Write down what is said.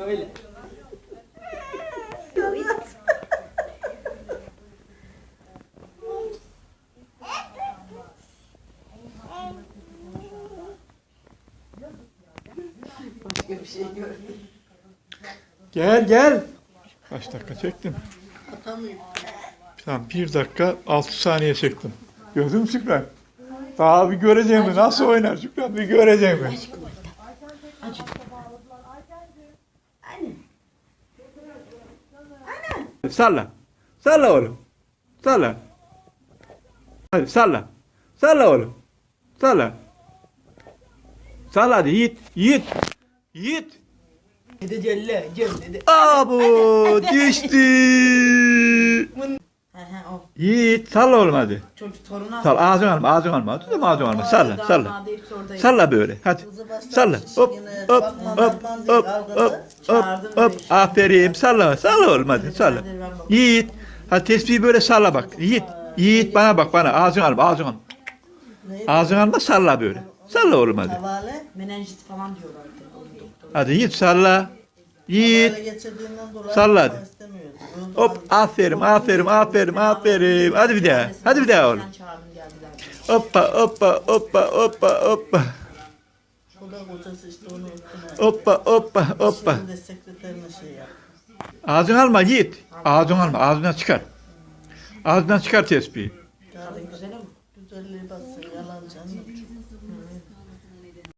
Böyle. Başka bir şey gördüm. Gel gel. Kaç dakika çektim? Atamıyorum. Tamam bir dakika altı saniye çektim. Gördün mü Şükran? Daha bir göreceğim mi? Nasıl oynar Şükran? Bir göreceğim mi? Acı. Salla. Salla oğlum. Salla. Hadi salla. Salla oğlum. Salla. Salla hadi Yiğit. Yiğit. Yiğit. Dedi Celle. Celle dedi. Abo düştü. He he o. Yiğit salla oğlum hadi. Çocuk torunu Salla ağzını alma ağzını alma. Tut ağzını alma. Salla salla. Oradaydı. Salla böyle hadi. Salla. Hop hop hop hop hop hop hop. Aferin. Salla. Salla oğlum hadi salla. Yiğit. Hadi tesbihi böyle salla bak. Yiğit. Yiğit bana bak bana. Ağzını alma ağzını alma. Ağzını alma salla böyle. Salla oğlum hadi. Havale, Menenjit falan doktoru. Hadi Yiğit salla. Yiğit. Salla hadi. Hop aferin aferin aferin aferin. Hadi bir daha. Hadi bir daha oğlum. Hoppa hoppa hoppa hoppa hoppa. Hoppa hoppa hoppa. Ağzını alma Yiğit. Ağzını alma. Ağzından çıkar. Ağzından çıkar tesbihi. Güzel güzelliği bassın yalan canım.